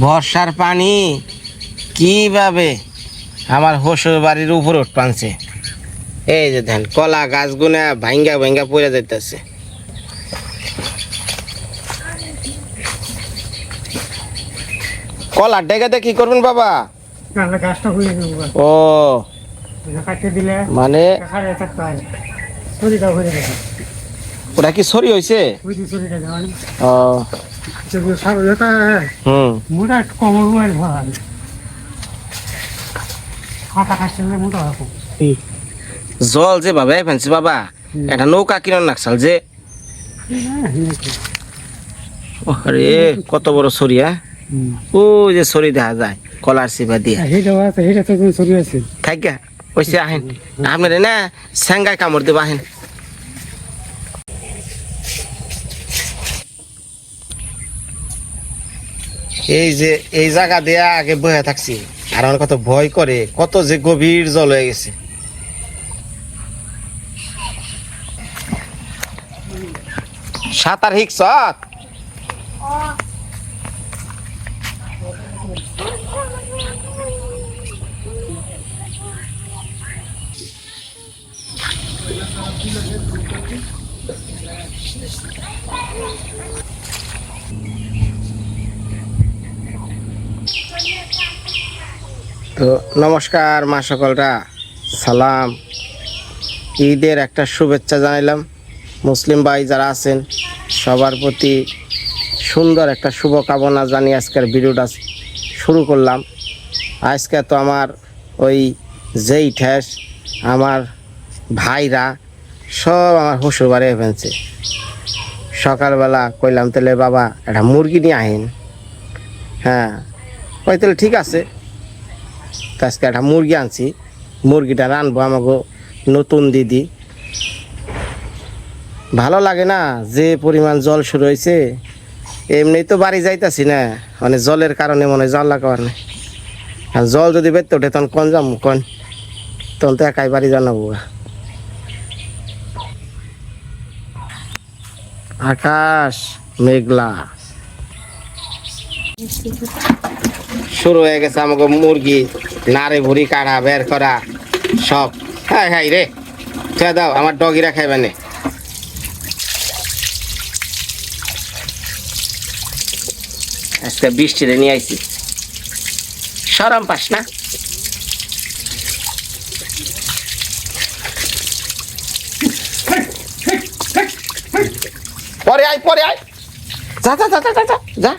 বর্ষার পানি কীভাবে আমার হসুর বাড়ির উপর উঠ পানছে? এই যে ধান কলা গাছগুনা ভাঙ্গা ভাঙ্গা পড়ে যাইতেছে। কলা ডেগাতে কি করবেন বাবা? ও। মানে ওটা কি সরি হয়েছে ও। হুম। মোটা কমর হয় খুব। জল যে বাবা ফেনছি বাবা এটা নৌকা কিনে নাকসাল যে। আরে কত বড় সরি হ্যাঁ? ও যে সরি দেখা যায় কলার সিবা দিয়ে। আছে থাকা ওইসে আহেন আপনার না স্যাঙ্গায় কামড় দেবো আহেন। এই যে, এই জায়গা দিয়ে আগে বয়ে থাকছি। আর আমার কত ভয় করে, কত যে গভীর জল হয়ে গেছে। সাঁতার হিকসত তো নমস্কার মা সকলরা। সালাম। ঈদের একটা শুভেচ্ছা জানাইলাম। মুসলিম ভাই যারা আছেন, সবার প্রতি সুন্দর একটা শুভকামনা জানিয়ে আজকের ভিডিওটা শুরু করলাম। আজকে তো আমার ওই যেই ঠেস, আমার ভাইরা সব আমার শ্বশুর বাড়ি ফেলছে। সকালবেলা কইলাম, তাহলে বাবা একটা মুরগি নিয়ে আহেন। হ্যাঁ ওই তাহলে ঠিক আছে। তো আজকে একটা মুরগি আনছি। মুরগিটা রানবো আমাকে নতুন দিদি। ভালো লাগে না যে পরিমাণ জল শুরু হয়েছে। এমনি তো বাড়ি যাইতাছি না মানে জলের কারণে মনে হয় জল লাগাবার নেই আর জল যদি বেরতে ওঠে তখন কন যাম, কন? তখন তো একাই বাড়ি জানাব আকাশ মেঘলা। শুরু হয়ে গেছে আমাকে মুরগি। নারে ভুড়ি কাটা বের করা সব। হ্যাঁ হ্যাঁ রে তুই দাও আমার ডগিরা খাইবে না। আজকে বৃষ্টিতে নিয়ে আইছি। সরম পাস না। পরে আয় পরে আয়। যা যা যা যা যা, যা।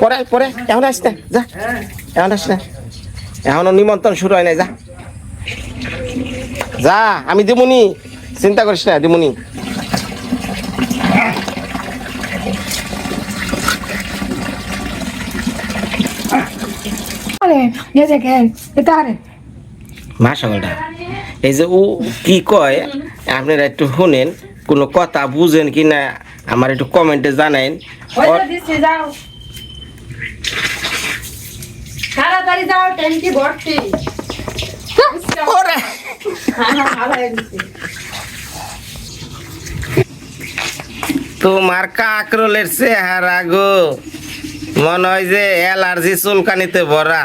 পরে আয় পরে। এখন আসতে যা। এখন আস না এখনও নিমন্ত্রণ শুরু হয় নাই যা। যা আমি দিমুনি। চিন্তা করিস না দিমুনি। এই যে ও কি কয় আপনারা একটু শুনেন কোনো কথা বুঝেন কি না আমার একটু কমেন্টে যাও। তাড়াতাড়ি যাও ট্যাঙ্কি ভর্তি। ওরে, তোমার কাকরোলের চেহারা গো। মনে হয় যে অ্যালার্জি চুলকানিতে ভরা।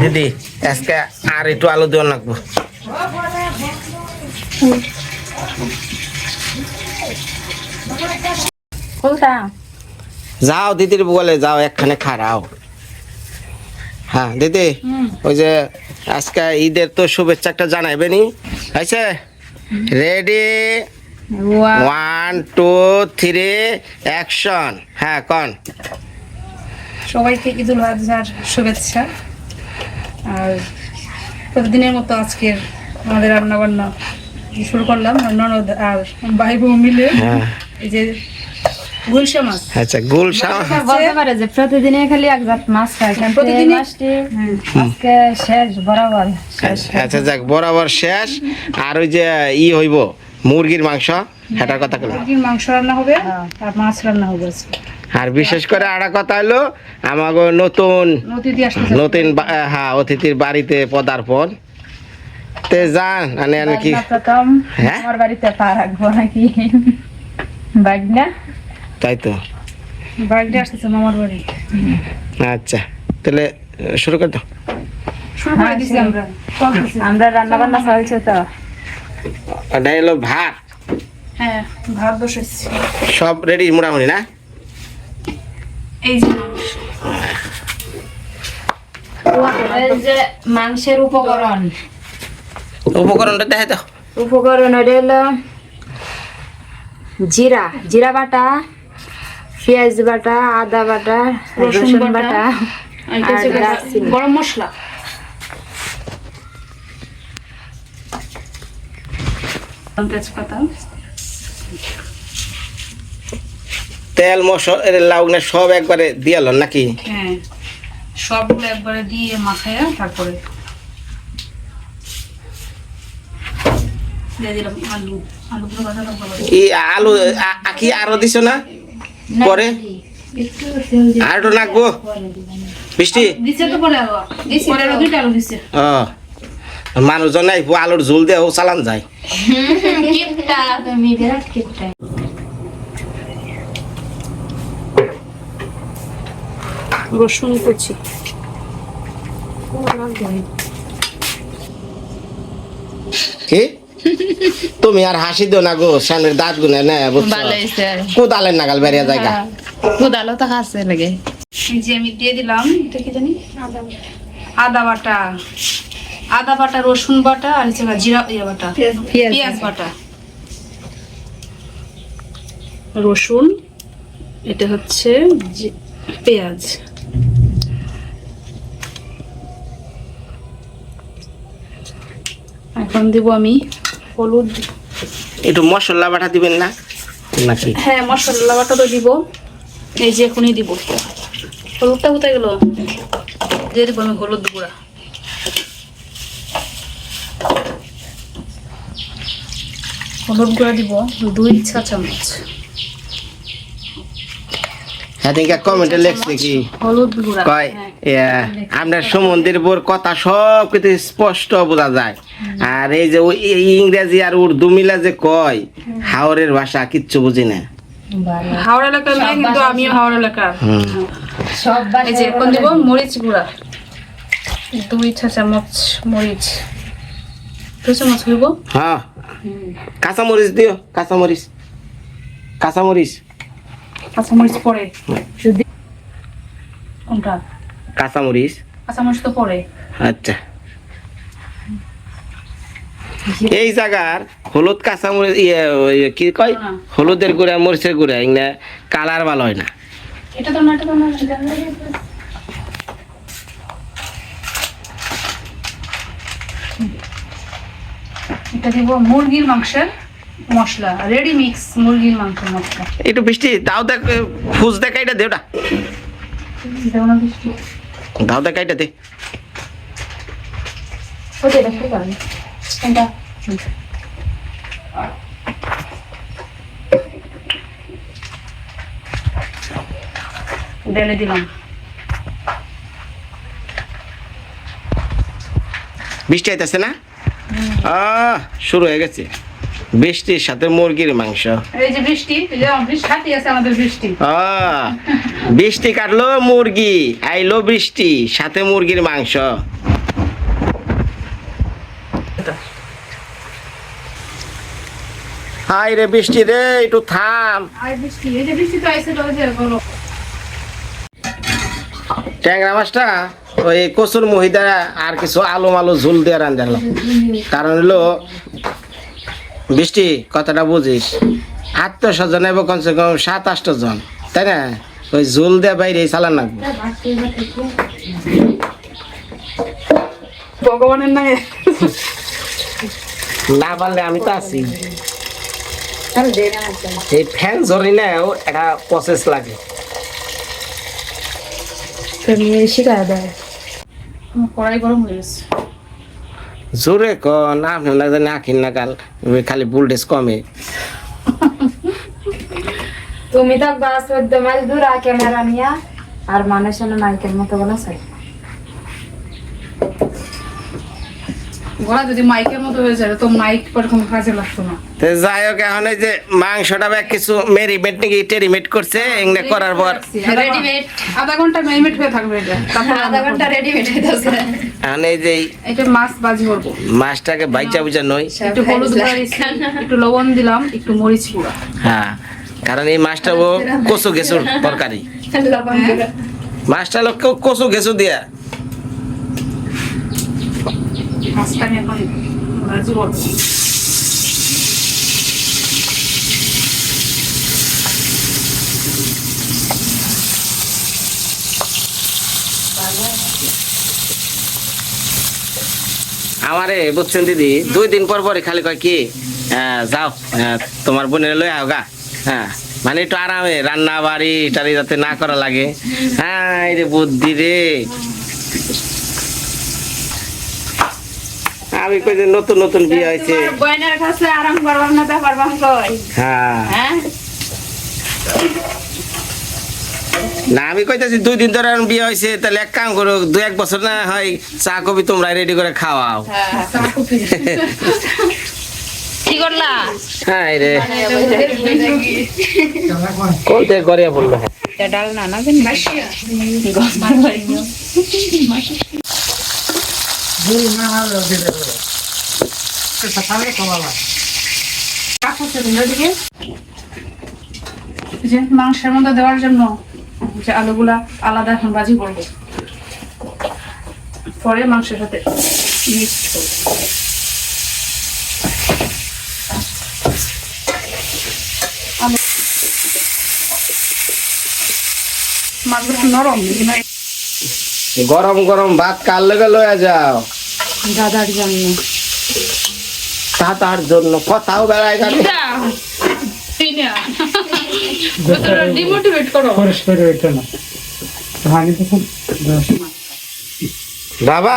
দিদি। আজকে আর একটু আলু দেওয়া লাগবো। যাও দিদির বলে যাও একখানে খারাও হ্যাঁ দিদি ওই যে আজকে ঈদের তো শুভেচ্ছা একটা জানাইবে নি হয়েছে ready one two three action হ্যাঁ কন। সবাইকে ঈদুল আজহার শুভেচ্ছা। আর প্রতিদিনের মতো আজকের আমাদের রান্না বান্না শুরু করলাম? আর ননদ আর ভাই বউ মিলে হ্যাঁ। এই যে গুলশা মাছ। আচ্ছা গুলশা বলতে পারে যে প্রতিদিনে খালি এক জাত মাছ খায়। কিন্তু এই মাছটি আজকে শেষ বরাবর শেষ। আচ্ছা যাক বরাবর শেষ। আর ওই যে ই হইব মুরগির মাংস কথা মুরগির মাংস রান্না হবে আর মাছ রান্না হবে আজকে। আর বিশেষ করে আরেকটা কথা হলো আমাকে নতুন নতুন হ্যাঁ অতিথির বাড়িতে পদার্পণ। তে যান আনে আনে কি? হ্যাঁ? আমার বাড়িতে পা রাখব নাকি? বাগনা? তাই তো। বাড়িতে আসতেছে মামার বাড়ি। আচ্ছা তাহলে শুরু করে দাও শুরু করে হ্যাঁ, দিছি আমরা। আমরা রান্না বান্না চলছে তো। এটা হলো ভাত? হ্যাঁ ভাত বসেছি। সব রেডি মোটামুটি না? এই যে যে মাংসের উপকরণ। উপকরণটা দেখে দাও। উপকরণ ওটা হলো জিরা জিরা বাটা পেঁয়াজ বাটা আদা বাটা রসুন বাটা। গরম মশলা। তেজপাতা। তেল মশলা লাউ না সব একবারে দিয়াল নাকি? হ্যাঁ সবগুলো একবারে দিয়ে মাখায় তারপরে আলু। আলুগুলো ভাজা লঙ্কা এই আলু আ- আ- আরও দিছো না? পরে? আর বৃষ্টি মানুষজন আলুর ঝোল দিয়ে চালান যায়। রসুন কুচি কি? তুমি আর হাসি দিও না গো সামনের দাঁত গুনে না বুঝছ? কোদালের নাগাল বেরিয়ে জায়গা কোদালো তো খাচ্ছে লাগে। যে আমি দিয়ে দিলাম এটা কি জানি? আদা বাটা। আদা বাটা। রসুন বাটা আর হচ্ছে জিরা ইয়ে বাটা। পেঁয়াজ। বাটা। রসুন এটা হচ্ছে পেঁয়াজ। এখন দিব আমি হলুদ। একটু মশলা বাটা দিবেন না? নাকি? হ্যাঁ মশলা বাটা তো দিব। এই যে এখনই দিব। হলুদটা কোথায় গেল? দিয়ে দিব আমি হলুদ গুঁড়া। হলুদ গুঁড়া দিব দুই চা চামচ কমেন্টে লেখছে কি? কয় আপনার সমুদ্রের বোর কথা সব কিছু স্পষ্ট বোঝা যায়। আর এই যে এই ইংরেজি আর উর্দু মিলা যে কয় হাওরের ভাষা কিচ্ছু বুঝি না। হাওড়া এলাকার মেয়ে কিন্তু আমিও হাওড়া এলাকার। সব এই যে এখন দিব? মরিচ গুঁড়া। দুই চা চামচ মরিচ। দুই চামচ দিব? হ্যাঁ। কাঁচামরিচ দিও কাঁচামরিচ। কাঁচামরিচ। কাঁচামরিচ পরে। কোনটা? কাঁচামরিচ। কাঁচামরিচ তো পরে। আচ্ছা। এই জায়গার হলুদ কাঁচামরিচ ইয়ে কি কয়? হলুদের গুঁড়া মরিচের গুঁড়া এগুলা কালার ভালো হয় না। এটা তো না এটা তো না। এটা দিব মুরগির মাংসের মশলা রেডি মিক্স মুরগির মাংসের মশলা। একটু বৃষ্টি দাও দেখ ফুজ দেখা এটা দে ওটা। দেবো না বৃষ্টি। দাও দেখা এটা দে ঢেলে দিলাম। বৃষ্টি আইতেছে না? শুরু হয়ে গেছে। বৃষ্টির সাথে মুরগির মাংস। এই যে বৃষ্টি বৃষ্টি আছে আমাদের বৃষ্টি। বৃষ্টি কাটলো মুরগি আইলো বৃষ্টি সাথে মুরগির মাংস। হাই রে বৃষ্টি রে একটু থাম। ট্যাংরা মাছটা ওই কচুর মহিদা আর কিছু আলু মালু ঝুল দিয়ে রান্ধালো কারণ হলো বৃষ্টি কথাটা বুঝিস। আত্মীয় স্বজন এবং কমসে কম সাত আষ্ট জন তাই না? ওই ঝুল দিয়ে বাইরে চালান লাগবে। ভগবানের নাই না পারলে আমি তো আছি। এই ফ্যান ধরি না একটা প্রসেস লাগে। শিখায় দেয়। কড়াই গরম হয়ে গেছে। জোরে কন আপনি জানি আখিন না কাল। খালি ভোল্টেজ কমে। তুমি তো বাস দূর নিয়া, আর মানুষের নাইকের মতো বলা চাই যদি মাইকের মতো হয়ে যায় তো মাইক এরকম কাজে লাগতো না। তো যাই হোক এখন এই যে মাংসটা বা কিছু মেরিমেট নাকি টেরিমেট করছে এগুলো করার পর। রেডিমেড আধা ঘণ্টা মেরিমেট হয়ে থাকবে এটা। তারপর আধা ঘণ্টা রেডিমেড হইতেছে। এখন এই যে এটা মাছ করব। মাছটাকে বাইচা বুঝা নই। একটু হলুদ গুঁড়া একটু লবণ দিলাম একটু মরিচ গুঁড়া। হ্যাঁ কারণ এই মাছটা ও কচু গেছুর তরকারি। মাছটা লোক কচু গেছু দিয়া। এখন আমারে বুঝছেন দিদি, দুই দিন পর পরে খালি কয় কি যাও তোমার বোনের লই আও গা। হ্যাঁ মানে একটু আরামে রান্না বাড়ি টাড়ি যাতে না করা লাগে। হ্যাঁ রে বুদ্ধি রে। আমি কই যে নতুন নতুন বিয়ে হয়েছে। বোনের কাছে আরাম করবাম না তা পারবাম কই হ্যাঁ। হ্যাঁ? না আমি কইতাছি দুই দিন ধরে বিয়ে হয়েছে তাহলে এক কাম করো দু এক বছর না হয় চা কবি তোমরা রেডি করে খাওয়াও। চা কফি। কি করলা? হ্যাঁ রে। কোন থেকে গড়িয়া পড়ল? হ্যাঁ ডাল না না যে মাংসের মধ্যে দেওয়ার জন্য যে আলুগুলা আলাদা এখন ভাজি করব পরে মাংসের সাথে মাছগুলো নরম গরম গরম ভাত কার লেগে লয়ে যাও? দাদার জন্য। তা তার জন্য কথাও বেড়ায় তখন বাবা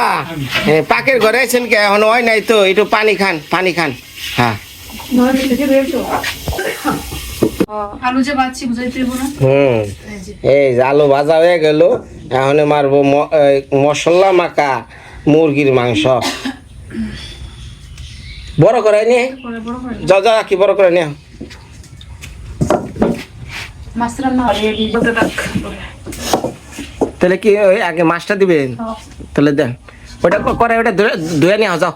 পাকের ঘরে আছেন কে? এখন হয় নাই তো? একটু পানি খান পানি খান। হ্যাঁ। আলু যে বাচ্ছি বুঝাইতে হইব না? হুম। এই আলু ভাজা হয়ে গেল এখন মারবো এই মশলা মাখা। মুরগির মাংস। বড় করে নিয়ে যা যা কি বড় করে নিয়ে তাহলে কি ওই আগে মাছটা দিবেন তাহলে দেন ওটা করে ওটা ধুয়ে নিয়ে যাও।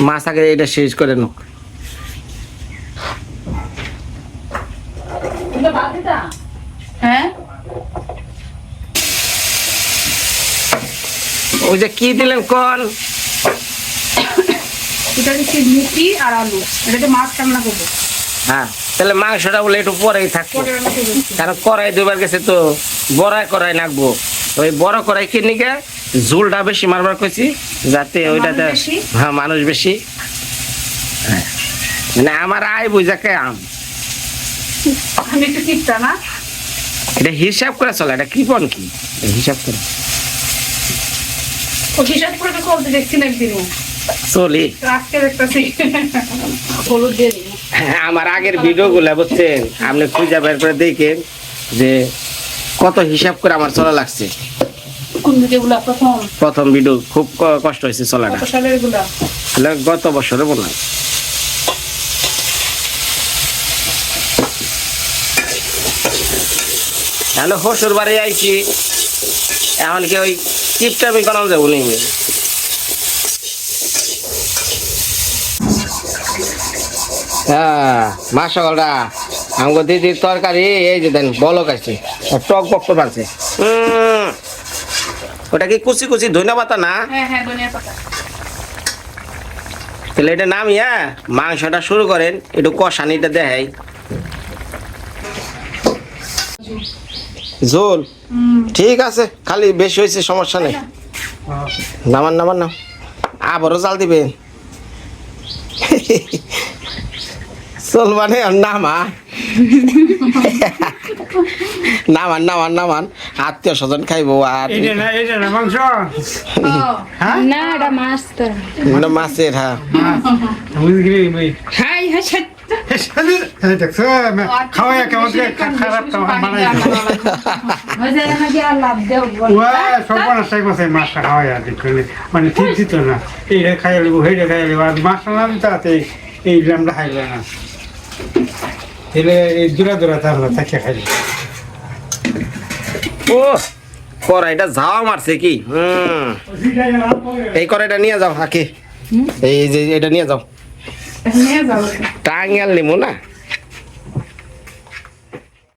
মাছ আগে এটা শেষ করে নোক হ্যাঁ? ওই যে কি দিলেন কোন? এটা হচ্ছে মুখি আর আলু? এটাকে মাছ রান্না করব। হ্যাঁ তাহলে মাংসটা বলে একটু পরেই থাকব। কারণ কড়াই দুবার গেছে তো বড়াই কড়াই নাকবো। ওই বড় কড়াই কিনে গে ঝোলটা বেশি মারবার কইছি যাতে ওইটাতে হ্যাঁ মানুষ বেশি। হ্যাঁ। মানে আমার আয় বুঝাকে আম? এটা হিসাব করে চলে এটা কৃপন কি? হিসাব করে। ও হিসাব করে তো দেখছি না একদিন চলি। আজকে দেখতেছি। হলুদ দিয়ে হ্যাঁ, আমার আগের ভিডিও গুলা বুঝছেন আপনি খুঁজে বের করে দেখেন যে কত হিসাব করে আমার চলা লাগছে। কোন ভিডিওগুলো? প্রথম? প্রথম ভিডিও খুব কষ্ট হয়েছে চলাটা। কত সালের এগুলা? তাহলে গত বছরে বললাম তাহলে হসুর বাড়ি আইছি এখন কি ওই টিপটা আমি করানো যাব নি হ্যাঁ মা সকালটা আমাকে দিদির তরকারি এই যে দেন বলক আছে। আর টক বক তো পারছে ওটা কি কুচি কুচি ধনিয়া পাতা না? হ্যাঁ হ্যাঁ তাহলে এটা নামিয়া মাংসটা শুরু করেন একটু কষানিটা দেখাই। ঝোল হুম। ঠিক আছে খালি বেশি হয়েছে সমস্যা নেই। নামান নামান নাম আবারও জাল দিবেন। চল মানে আর নামা। নামান নামান নামান। আত্মীয় স্বজন খাইবো আর না এটা না মাংস। হ্যাঁ? না এটা মাছ তো। মাছের হ্যাঁ। দেখছ কেমন খারাপ আল্লাহ সর্বনাশ মাছটা খাওয়া আর মানে ঠিক দিত না এইটা খাই আর মাছটা না তাতে এই আমরা খাইবে না এই দূরা দূরা তার থাকে খাইলে ও কড়াইটা ঝাওয়া মারছে কি এই কড়াইটা নিয়ে যাও, আকে। এই যে, এটা নিয়ে যাও। টাঙ্গাল নিমু না?